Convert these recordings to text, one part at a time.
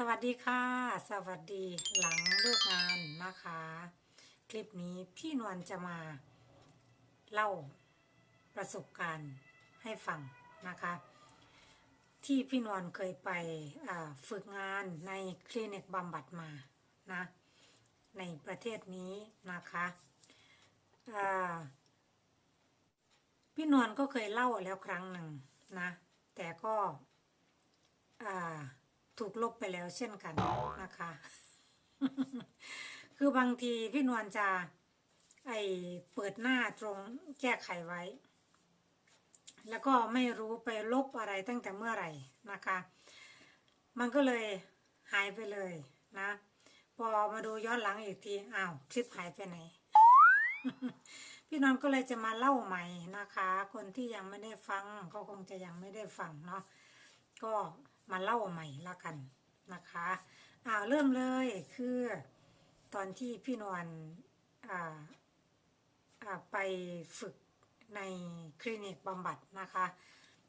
สวัสดีค่ะ สวัสดีหลังเลิกงานนะคะ คลิปนี้พี่นวลจะมาเล่าประสบการณ์ให้ฟังนะคะ ที่พี่นวลเคยไปฝึกงานในคลินิกบำบัดมานะในประเทศนี้นะคะพี่นวลก็เคยเล่าแล้วครั้งหนึ่งนะ แต่ก็อ่า ถูกลบไปแล้วเช่นกันนะคะ คือบางทีพี่นวลจะไอเปิดหน้าตรงแก้ไขไว้ แล้วก็ไม่รู้ไปลบอะไรตั้งแต่เมื่อไหร่นะคะ มันก็เลยหายไปเลยนะ พอมาดูย้อนหลังอีกทีอ้าวคลิปหายไปไหน พี่นนท์ก็เลยจะมาเล่าใหม่นะคะ คนที่ยังไม่ได้ฟังก็คงจะยังไม่ได้ฟังเนาะก็ มาเล่าใหม่ละกันนะคะอ่าเริ่มเลยคือตอนที่พี่นวลอ่าอ่าไปฝึกในคลินิกบำบัดนะคะ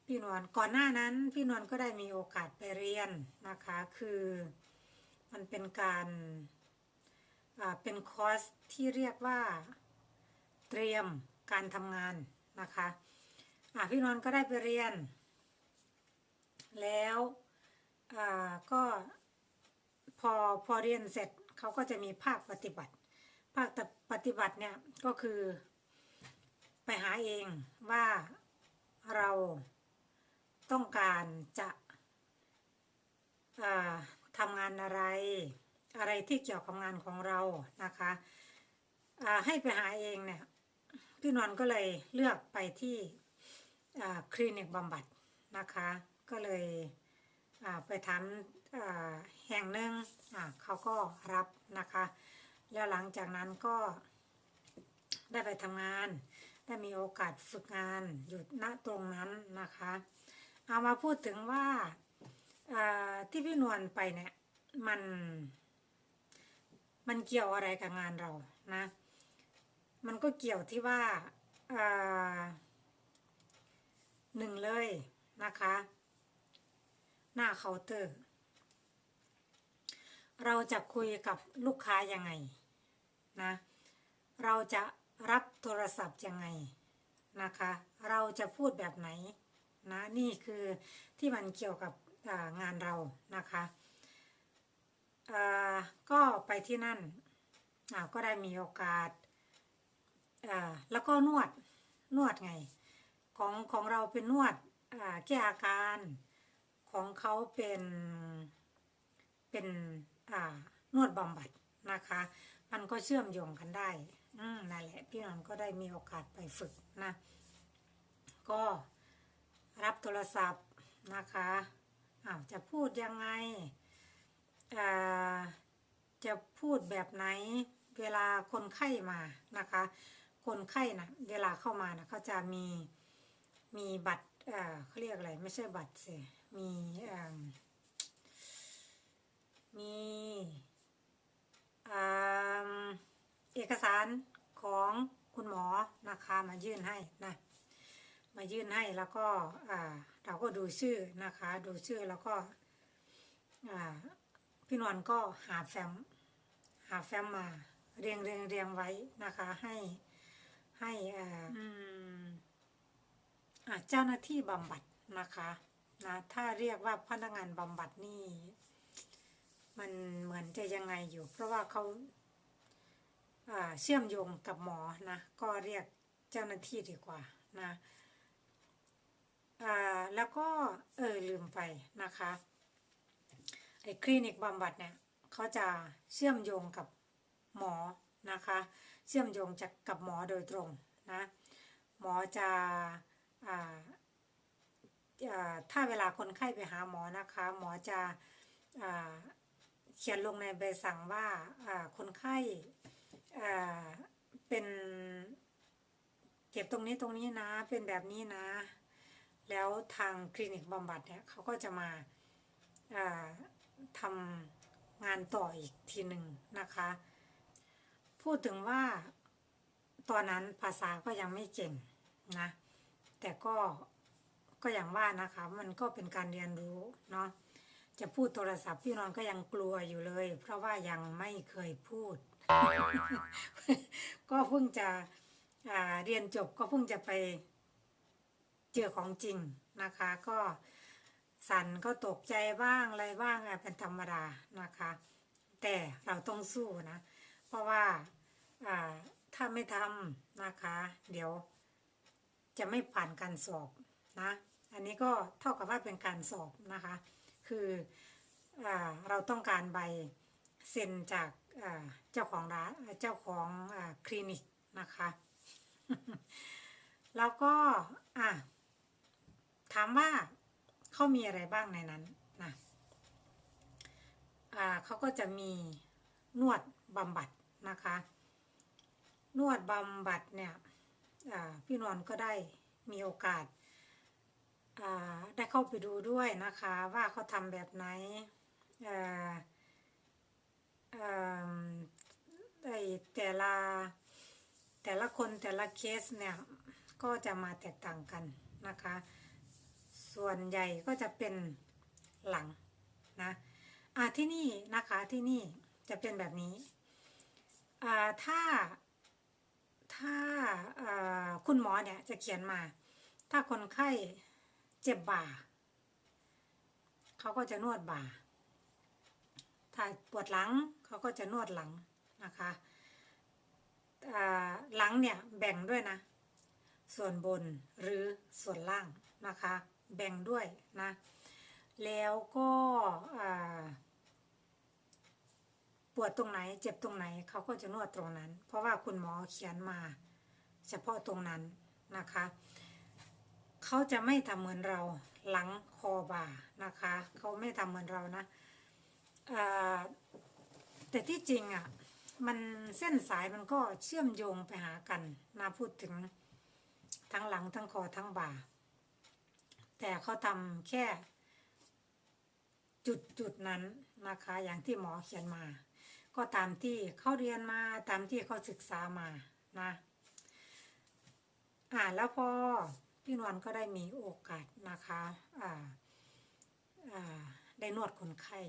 พี่นวลก่อนหน้านั้นพี่นวลก็ได้มีโอกาสไปเรียนนะคะ คือมันเป็นการอ่าเป็นคอร์สที่เรียกว่าเตรียมการทำงานนะคะอ่าพี่นวลก็ได้ไปเรียน แล้ว อ่าก็พอพอเรียนเสร็จเขาก็จะมีภาคปฏิบัติ ภาคปฏิบัติเนี่ยก็คือไปหาเองว่าเราต้องการจะทำงานอะไร อะไรที่เกี่ยวกับงานของเรานะคะให้ไปหาเองเนี่ยพี่นวลก็เลยเลือกไปที่คลินิกบำบัดนะคะ ก็เลย ไปทำแห่งหนึ่งเขาก็รับนะคะ แล้วหลังจากนั้นก็ได้ไปทำงาน ได้มีโอกาสฝึกงานอยู่ณตรงนั้นนะคะ เอามาพูดถึงว่าที่พี่นวลไปเนี่ยมันมันเกี่ยวอะไรกับงานเรานะ มันก็เกี่ยวที่ว่าหนึ่งเลยนะคะ หน้าเคาน์เตอร์ เราจะคุยกับลูกค้ายังไงนะ เราจะรับโทรศัพท์ยังไงนะคะ เราจะพูดแบบไหนนะนี่คือที่มันเกี่ยวกับงานเรานะคะก็ไปที่นั่นก็ได้มีโอกาสแล้วก็นวดนวดไง ของของเราเป็นนวดแก้อาการ ของเขาเป็นเป็นอ่านวดบำบัดนะคะ มันก็เชื่อมโยงกันได้อืมนั่นแหละพี่นนท์ก็ได้มีโอกาสไปฝึกนะ ก็รับโทรศัพท์นะคะอ้าวจะพูดยังไงจะพูดแบบไหนเวลาคนไข้มานะคะ คนไข้นะเวลาเข้ามานะเขาจะมีมีบัตรเขาเรียกอะไร ไม่ใช่บัตรสิ มีเอิ่มมีอ่าเอกสารของคุณหมอนะคะมายื่นให้นะมายื่นให้แล้วก็อ่าเราก็ดูชื่อนะคะ ดูชื่อแล้วก็อ่าพี่นวลก็หาแฟ้มหาแฟ้มมาเรียงเรียงเรียงไว้นะคะ ให้ให้อ่าอืมอะเจ้าหน้าที่บำบัดนะคะ นะถ้าเรียกว่าพนักงานบำบัดนี่ มันเหมือนจะยังไงอยู่ เพราะว่าเขาเชื่อมโยงกับหมอนะ ก็เรียกเจ้าหน้าที่ดีกว่านะแล้วก็เออลืมไปนะคะไอ้คลินิกบำบัดเนี่ยเขาจะเชื่อมโยงกับหมอนะคะ เชื่อมโยงจากกับหมอโดยตรงนะหมอจะอ่า ถ้าเวลาคนไข้ไปหาหมอนะคะ หมอจะอเขียนลงในใบสั่งว่าคนไข้เป็นเก็บตรงนี้ตรงนี้นะ เป็นแบบนี้นะ แล้วทางคลินิกบำบัดเนี่ยเขาก็จะมาอ่าทำงานต่ออีกทีหนึ่งนะคะ พูดถึงว่าตอนนั้นภาษาก็ยังไม่เก่งนะ แต่ก็ ก็อย่างว่านะคะ มันก็เป็นการเรียนรู้เนาะจะพูดโทรศัพท์พี่นอนก็ยังกลัวอยู่เลย เพราะว่ายังไม่เคยพูด ก็เพิ่งจะเรียนจบก็เพิ่งจะไปเจอของจริงนะคะ ก็สั่นก็ตกใจบ้างอะไรบ้างเป็นธรรมดานะคะ แต่เราต้องสู้นะ เพราะว่าถ้าไม่ทำนะคะ เดี๋ยวจะไม่ผ่านการสอบนะ อันนี้ก็เท่ากับว่าเป็นการสอบนะคะ คืออเราต้องการใบเซ็นจากเจ้าของร้านเจ้าของอคลินิกนะคะ แล้วก็ถามว่าเขามีอะไรบ้างในนั้นนะเขาก็จะมีนวดบำบัดนะคะ นวดบำบัดเนี่ยพี่นวลก็ได้มีโอกาส ได้เข้าไปดูด้วยนะคะ ว่าเขาทำแบบไหนไอ้แต่ละแต่ละคนแต่ละเคสเนี่ย ก็จะมาแตกต่างกันนะคะ ส่วนใหญ่ก็จะเป็นหลังนะอ่าที่นี่นะคะที่นี่จะเป็นแบบนี้อ่าถ้าถ้าคุณหมอเนี่ยจะเขียนมา ถ้าคนไข้ เจ็บบ่า เขาก็จะนวดบ่า ถ้าปวดหลังเขาก็จะนวดหลังนะคะหลังเนี่ยแบ่งด้วยนะ ส่วนบนหรือส่วนล่างนะคะ แบ่งด้วยนะ แล้วก็ปวดตรงไหน เจ็บตรงไหนเขาก็จะนวดตรงนั้น เพราะว่าคุณหมอเขียนมา เฉพาะตรงนั้นนะคะ เขาจะไม่ทำเหมือนเราหลังคอบ่านะคะ เขาไม่ทำเหมือนเรานะแต่ที่จริงอะ มันเส้นสายมันก็เชื่อมโยงไปหากันนะพูดถึงทั้งหลังทั้งคอทั้งบ่า แต่เขาทำแค่จุดจุดนั้นนะคะ อย่างที่หมอเขียนมา ก็ตามที่เขาเรียนมาตามที่เขาศึกษามานะ อ่าแล้วพอ พี่นวลก็ได้มีโอกาสนะคะอ่าอ่าได้นวดคนไข้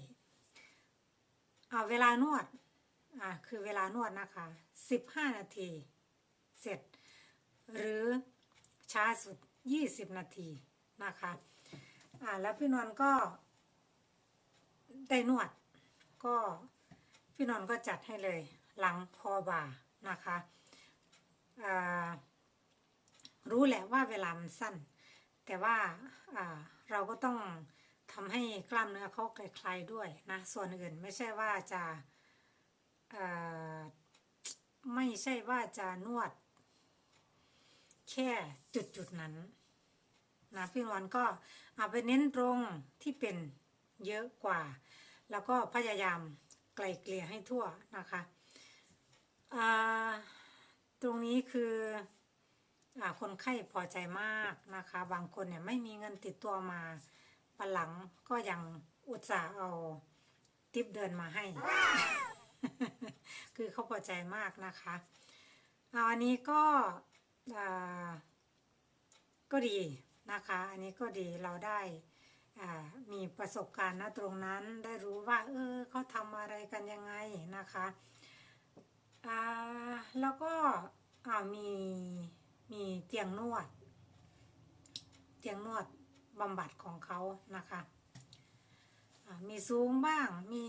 อ่าเวลานวดอ่าคือเวลานวดนะคะสิบห้านาทีเสร็จ หรือช้าสุดยี่สิบนาทีนะคะอ่าแล้วพี่นวลก็ได้นวดก็พี่นนท์ก็จัดให้เลยหลังคอบ่านะคะอ่า รู้แหละว่าเวลามันสั้น แต่ว่าเราก็ต้องทำให้กล้ามเนื้อเขาคลายด้วยนะ ส่วนอื่นไม่ใช่ว่าจะไม่ใช่ว่าจะนวด แค่จุดๆนั้นนะพี่นวลก็เอาไปเน้นตรงที่เป็นเยอะกว่า แล้วก็พยายามไกลเกลี่ยให้ทั่วนะคะตรงนี้คือ คนไข้พอใจมากนะคะ บางคนเนี่ยไม่มีเงินติดตัวมาปันหลังก็ยังอุตส่าห์เอาทิปเดินมาให้ คือเขาพอใจมากนะคะเอาอันนี้ก็ก็ดีนะคะ อันนี้ก็ดีเราได้มีประสบการณ์นะตรงนั้นได้รู้ว่า เออเขาทำอะไรกันยังไงนะคะแล้วก็มี มีเตียงนวด เตียงนวดบำบัดของเขานะคะมีสูงบ้าง มี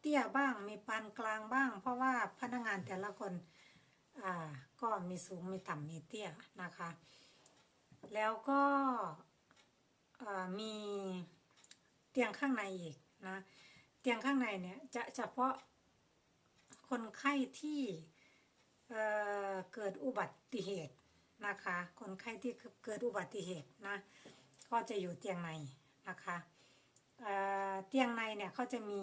เตี้ยบ้าง มีปานกลางบ้าง เพราะว่าพนักงานแต่ละคนก็มีสูงมีต่ำมีเตี้ยนะคะ แล้วก็มีเตียงข้างในอีกนะเตียงข้างในเนี่ยจะเฉพาะคนไข้ที่เเกิดอุบัติเหตุ นะคะ คนไข้ที่เกิดอุบัติเหตุนะก็จะอยู่เตียงในนะคะเเตียงในเนี่ยเขาจะมี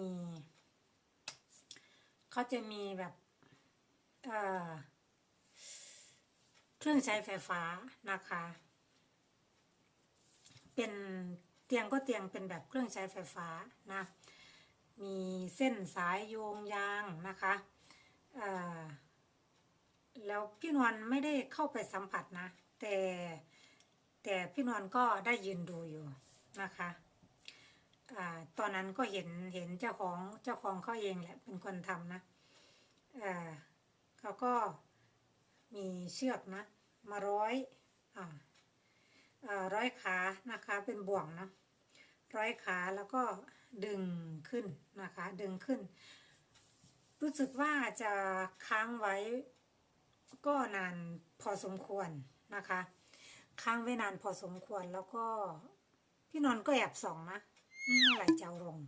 เขาจะมีแบบเเครื่องใช้ไฟฟ้านะคะ เป็นเตียงก็เตียงเป็นแบบเครื่องใช้ไฟฟ้านะมีเส้นสายโยงยางนะคะ แล้วพี่นวลไม่ได้เข้าไปสัมผัสนะ แต่แต่พี่นวลก็ได้ยืนดูอยู่นะคะอ่าตอนนั้นก็เห็นเห็นเจ้าของเจ้าของเขาเองแหละเป็นคนทำนะอ่าเขาก็มีเชือกนะ มาร้อยอ่าร้อยขานะคะเป็นบ่วงนะร้อยขาแล้วก็ดึงขึ้นนะคะ ดึงขึ้น รู้สึกว่าจะค้างไว้ ก็นานพอสมควรนะคะ ค้างไว้นานพอสมควรแล้วก็พี่นนท์ก็แอบส่องนะเมื่อไหร่จะเอาลง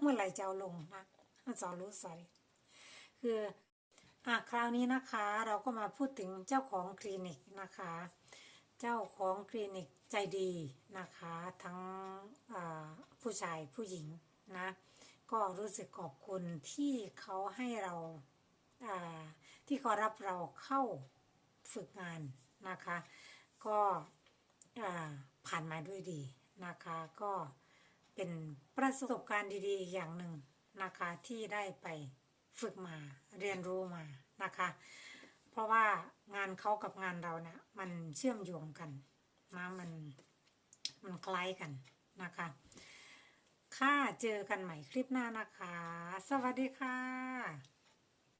เมื่อไหร่จะเอาลงนะสอนรู้สอรี่คืออะคราวนี้นะคะ เราก็มาพูดถึงเจ้าของคลินิกนะคะ เจ้าของคลินิกใจดีนะคะ ทั้งผู้ชายผู้หญิงนะ ก็รู้สึกขอบคุณที่เขาให้เราอ่า ที่เขารับเราเข้าฝึกงานนะคะ ก็ผ่านมาด้วยดีนะคะ ก็เป็นประสบการณ์ดีๆ อย่างหนึ่งนะคะที่ได้ไปฝึกมาเรียนรู้มานะคะ เพราะว่างานเขากับงานเราเนี่ยมันเชื่อมโยงกันนะมันมันคล้ายกันนะคะค่ะเจอกันใหม่คลิปหน้านะคะ สวัสดีค่ะ